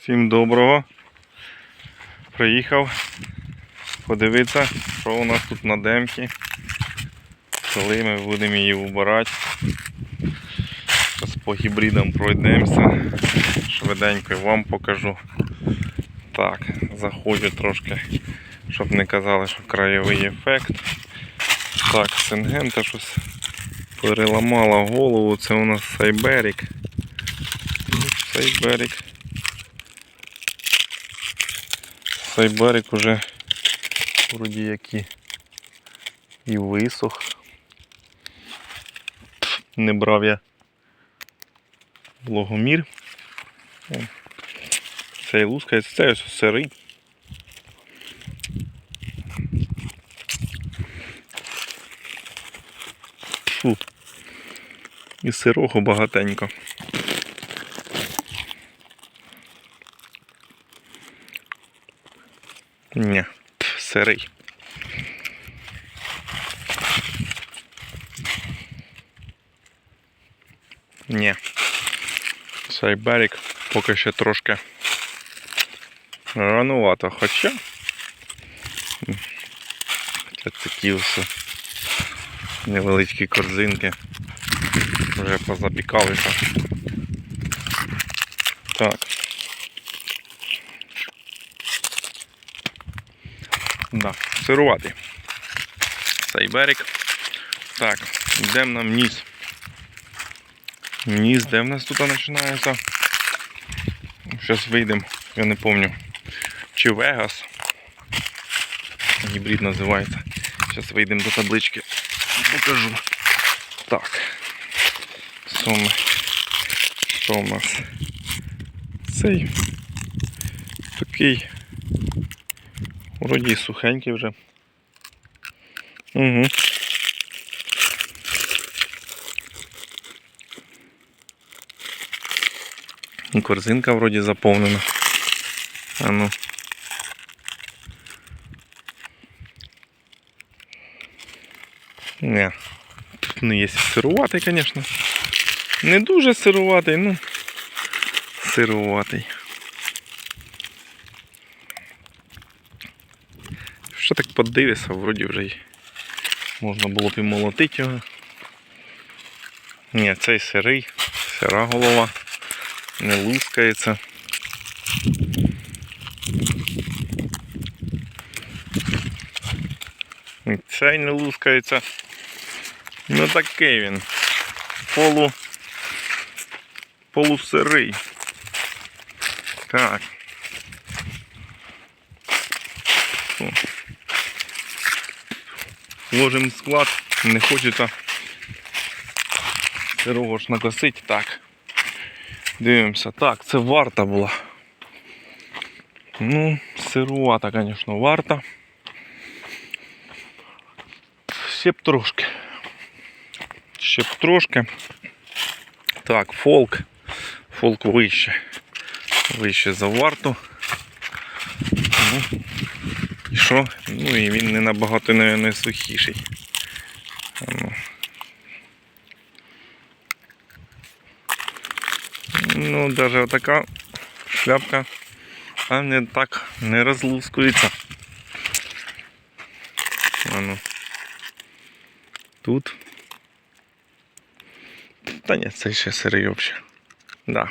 Всім доброго. Приїхав подивитися, що у нас тут на демці. Коли ми будемо її вбирати. Зараз по гібридам пройдемося. Швиденько вам покажу. Так, заходжу трошки, щоб не казали, що краєвий ефект. Так, Сингента щось переламала голову. Це у нас Сайберік. Ну, Сайберік. Сайберик уже вроді як і, висох. Не брав я вологомір. О, Цей лускається, це ось сирий. Фу. І сирого багатенько. Ні, сирий. Ні. Сайберік поки ще трошки ранувато, хоча. Хоча такі все невеличкі корзинки. Вже позапікалися. Так. Да, сируватий. Цей берег. Так, йдемо нам низ. Низ, де в нас тут починається? Зараз вийдемо, я не пам'ятаю. Чи Вегас. Гібрид називається. Зараз вийдемо до таблички. Покажу. Так. Що ми? Що у нас? Цей такий Вроді сухенький вже. Угу. І корзинка вроді заповнена. А ну. Не. Ну, є сируватий, звісно. Не дуже сируватий, ну. Сируватий. Що так подивишся, вроді вже й можна було б і молотити його. Ні, цей сирий, сира голова, не лускається. І цей не лускається. Ну такий він. Полу. Полусирий. Так. Ложимо склад, не хочеться сирого ж накосити. Так. Дивимося. Так, це варта була. Ну, сирувата, звісно, варта. Ще б трошки. Ще б трошки. Так, фолк. Фолк вище. Вище за варту. Ну, і що? Ну і він не набагато не, не сухіший. Ну. ну, навіть така шляпка а не так не розлускується. А ну. Тут. Та ні, це ще сирий взагалі. Да.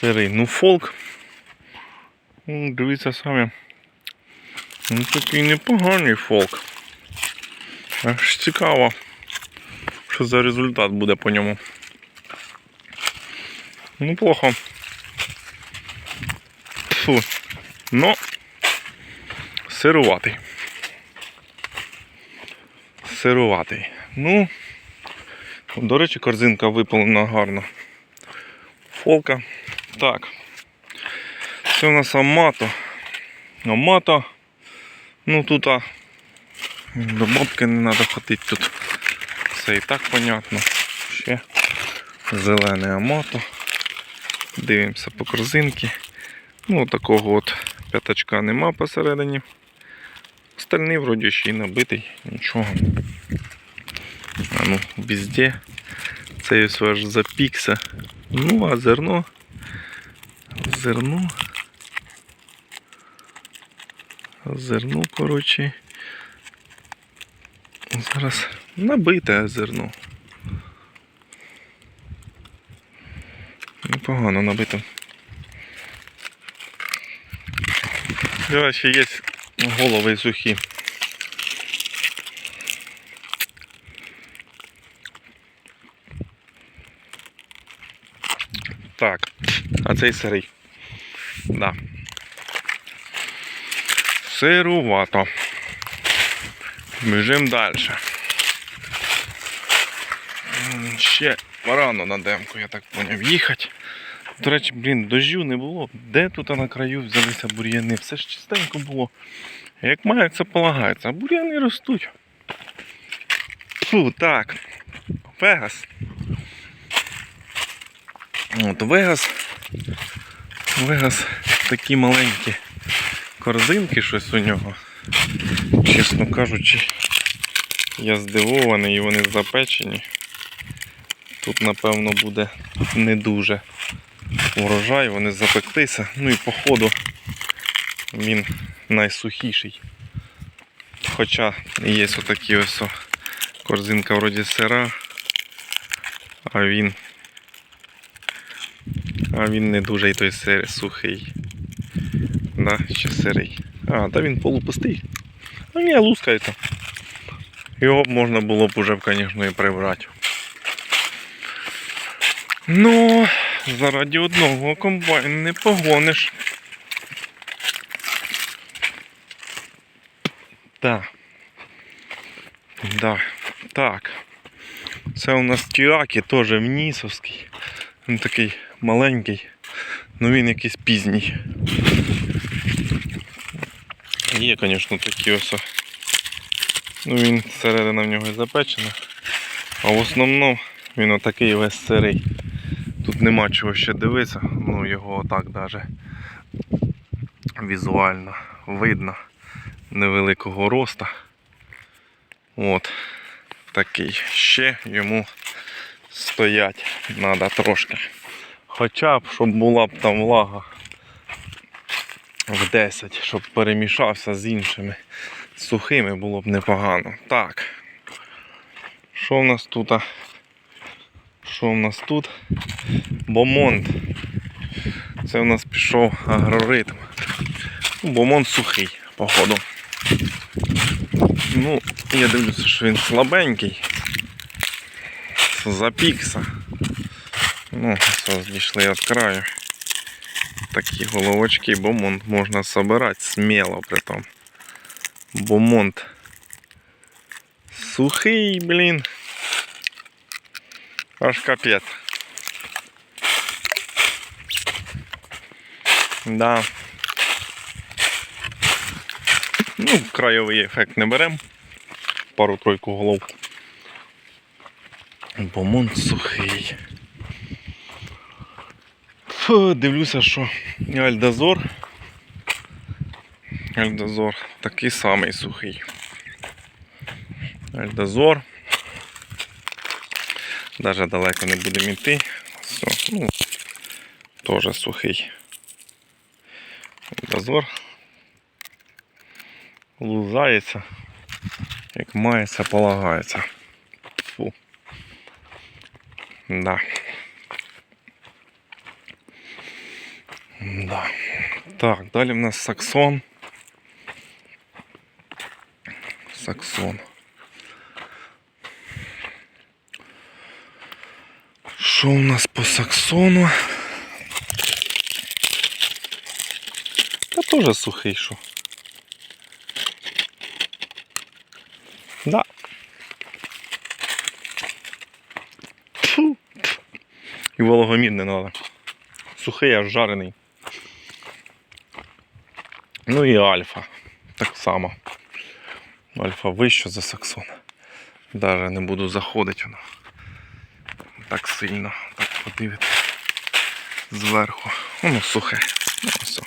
Сирий. Ну фолк. Дивіться самі. Ну такий непоганий фолк. Аж цікаво, що за результат буде по ньому. Ну плохо. Фу. Но сируватий. Сируватий. Ну, до речі, корзинка випалена гарно. Фолка. Так. Це у нас амато. Амато. Ну тут а, до бабки не треба ходити тут. Все і так понятно. Ще зелене амато. Дивимося по корзинки. Ну такого от п'ятачка нема посередині. Остальний вроді ще й набитий, нічого. А ну, везде. Ось аж запікся. Ну, а зерно зерно. Зерно, коротше. Зараз набите зерно. Непогано набито. Ще є голови сухі. Так, а цей сирий. Да. Сирувато. Біжимо далі. Ще рано на демку, я так поняв, їхати. До речі, блін, дождю не було. Де тут на краю взялися бур'яни? Все ж чистенько було. Як має, це полагається. А бур'яни ростуть. Фу, так. Вегас. От Вегас. Вегас такі маленькі корзинки щось у нього. Чесно кажучи, я здивований і вони запечені. Тут, напевно, буде не дуже урожай, вони запектися. Ну і походу він найсухіший. Хоча є отакі ось корзинка вроді сира, а він. А він не дуже й той сир, сухий. Да, ще сирий. А, та він полупустий. Ну ні, лускається. Його б можна було б уже, звісно, і прибрати. Ну, заради одного комбайну не погониш. Так. Да. Так. Це у нас Тіакі, теж внісовський. Він такий маленький, ну він якийсь пізній. Є, звісно, такі ось. Ну він середина в нього і запечена. А в основному він отакий весь сирий. Тут нема чого ще дивитися, ну його отак даже візуально видно невеликого роста. От такий. Ще йому стоять треба трошки. Хоча б, щоб була б там влага в 10, щоб перемішався з іншими сухими, було б непогано. Так. Що в нас тут? Що в нас тут? Бомонд. Це у нас пішов агроритм. Ну, Бомонд сухий, походу. Ну, я дивлюся, що він слабенький. Запікся. Ну, все, зійшли від краю. Такі головочки, бомонд можна собирати сміло притом. Бомонд. Сухий, блін. Аж капець. Да. Ну, краєвий ефект не беремо. Пару-тройку голов. Бомонд сухий. Дивлюся, що Альдазор. Альдазор такий самий сухий. Альдазор. Даже далеко не будемо йти. Все, ну, теж сухий. Альдазор. Лузається, як мається, полагається. Фу. Да. Да. Так, далі в нас саксон. Саксон. Що у нас по саксону? Та теж сухий що. Да. Фу. І вологомір не треба. Сухий, аж жарений. Ну і альфа. Так само. Альфа вище за саксон. Даже не буду заходити воно. Так сильно. Так подивити. Зверху. Воно сухе. Ну, все.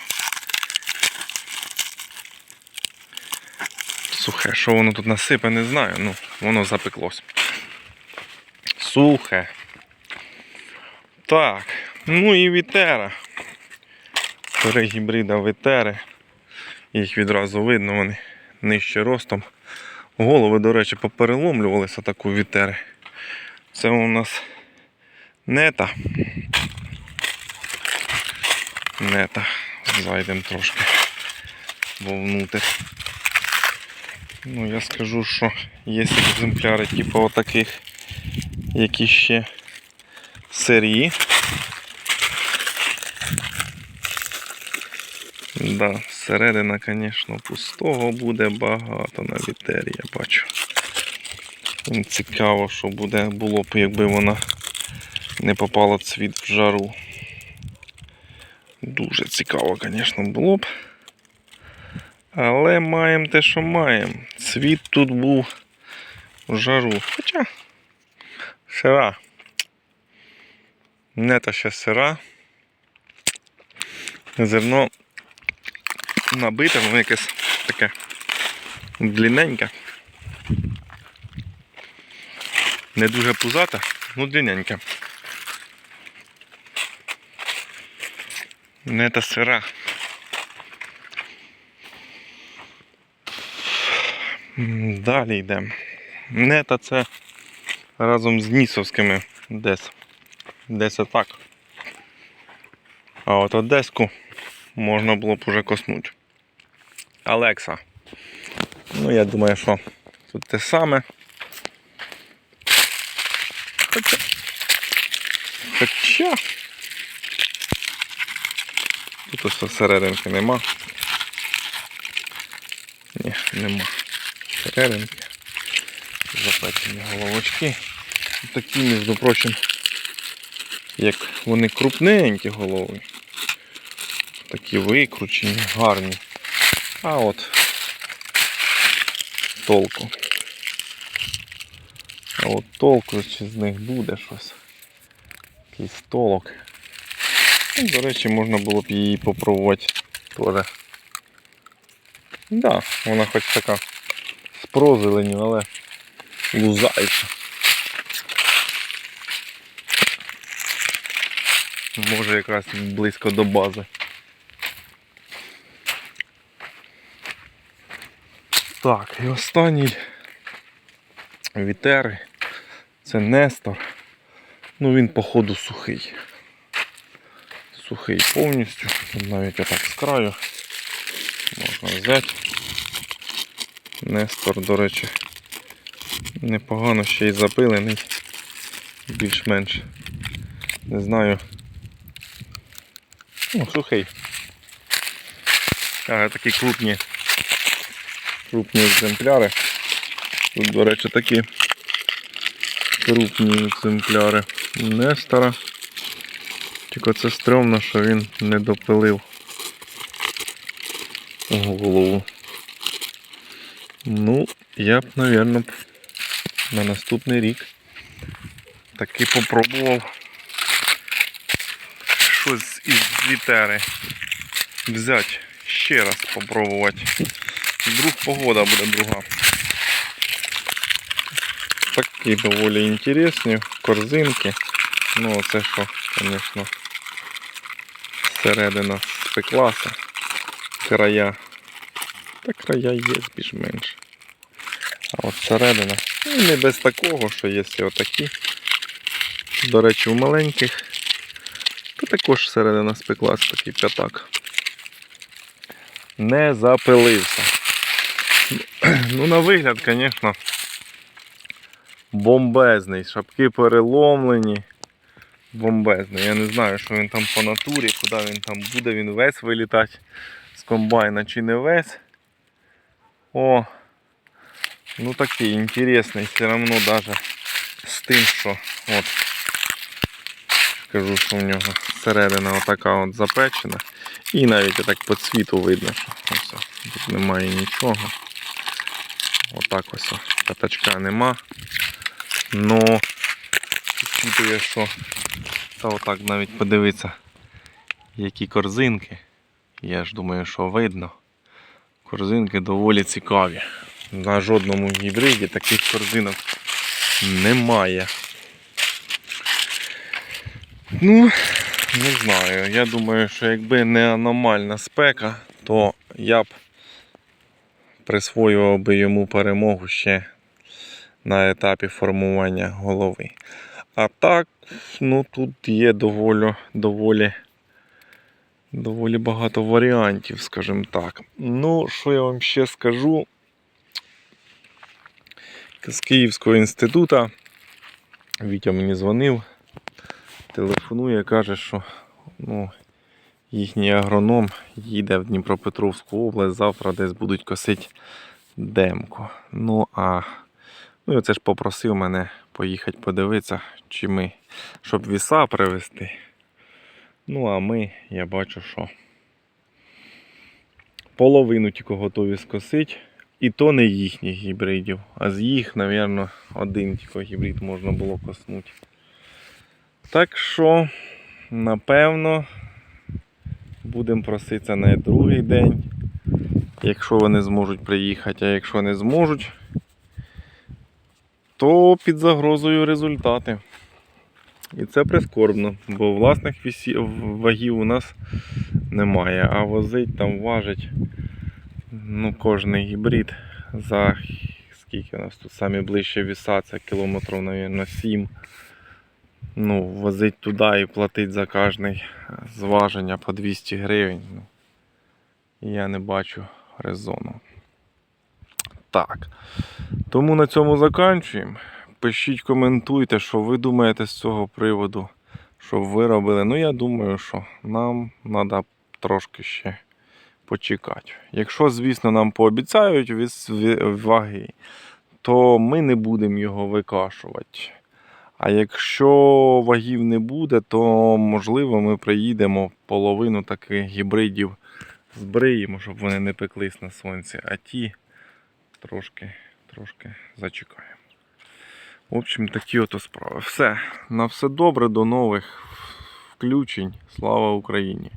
Сухе. Що воно тут насипе, не знаю. Ну, воно запеклось. Сухе. Так. Ну і вітера. перегібрида ветери. Їх відразу видно, вони нижче ростом. Голови, до речі, попереломлювалися так у вітери. Це у нас нета. Нета. Зайдемо трошки вовнутрь. Ну, я скажу, що є екземпляри, типу отаких, які ще сирі. Да, середина, звісно, пустого буде багато на вітері, я бачу. Цікаво, що буде, було б, якби вона не попала цвіт в жару. Дуже цікаво, звісно, було б. Але маємо те, що маємо. Цвіт тут був в жару. Хоча сира. Не та ще сира. Зерно набите, воно якесь таке длинненьке. Не дуже пузате, ну длинненьке. Не та сира. Далі йдемо. Нета це разом з Нісовськими десь. Десь отак. А от Одеську можна було б уже коснути. Алекса. Ну, я думаю, що тут те саме. Хоча. Хоча. Тут ось серединки нема. Ні, нема. Серединки. Запечені головочки. Такі, між прочим, як вони крупненькі голови. Такі викручені, гарні. А от толку. А от толку чи з них буде щось. Якийсь толок. Ну, до речі, можна було б її попробувати теж. Да, вона хоч така з прозеленю, але лузається. Може якраз близько до бази. Так, і останній вітер. Це Нестор. Ну він походу сухий. Сухий повністю. Тут навіть отак з краю. Можна взяти. Нестор, до речі, непогано ще й запилений. Більш-менш. Не знаю. Ну, сухий. А, такі крупні. Крупні екземпляри. Тут, до речі, такі крупні екземпляри Нестора. Тільки це стрьомно, що він не допилив голову. Ну, я б, мабуть, на наступний рік таки попробував щось із вітери взяти, ще раз попробувати. Вдруг погода буде друга. Такі доволі інтересні корзинки. Ну, оце що, звісно, середина спеклася. Края. Та края є більш-менш. А от середина. Ну, не без такого, що є отакі. До речі, у маленьких. То також середина спеклася, такий п'ятак. Не запилився. Ну, на вигляд, звісно, бомбезний. Шапки переломлені. Бомбезний. Я не знаю, що він там по натурі, куди він там буде, він весь вилітати з комбайна чи не весь. О, ну такий інтересний, все одно даже з тим, що от скажу, що в нього середина отака от запечена. І навіть так по цвіту видно, що ось, тут немає нічого. Отак ось п'ятачка нема. Но підчитує, що та отак навіть подивитися, які корзинки. Я ж думаю, що видно. Корзинки доволі цікаві. На жодному гібриді таких корзинок немає. Ну, Не знаю. Я думаю, що якби не аномальна спека, то я б присвоював би йому перемогу ще на етапі формування голови. А так, ну тут є доволі, доволі, доволі багато варіантів, скажімо так. Ну, що я вам ще скажу? З Київського інституту Вітя мені дзвонив, телефонує, каже, що ну, їхній агроном їде в Дніпропетровську область, завтра десь будуть косити демку. Ну а ну, і оце ж попросив мене поїхати подивитися, чи ми, щоб віса привезти. Ну, а ми, я бачу, що половину тільки готові скосити. І то не їхніх гібридів, а з їх, мабуть, один тільки гібрид можна було коснути. Так що, напевно, будемо проситися на другий день, якщо вони зможуть приїхати, а якщо не зможуть, то під загрозою результати. І це прискорбно, бо власних вагів у нас немає, а возить там важить ну, кожний гібрид за скільки у нас тут самі ближче віса, це кілометрів, мабуть, 7. Ну, возить туди і платить за кожне зваження по 200 гривень. Ну, я не бачу резону. Так. Тому на цьому заканчуємо. Пишіть, коментуйте, що ви думаєте з цього приводу, що ви робили. Ну, я думаю, що нам треба трошки ще почекати. Якщо, звісно, нам пообіцяють віс- ві- ваги, то ми не будемо його викашувати. А якщо вагів не буде, то можливо ми приїдемо половину таких гібридів збриємо, щоб вони не пеклись на сонці, а ті трошки, трошки зачекаємо. В общем, такі ото справи. Все. На все добре, до нових включень. Слава Україні!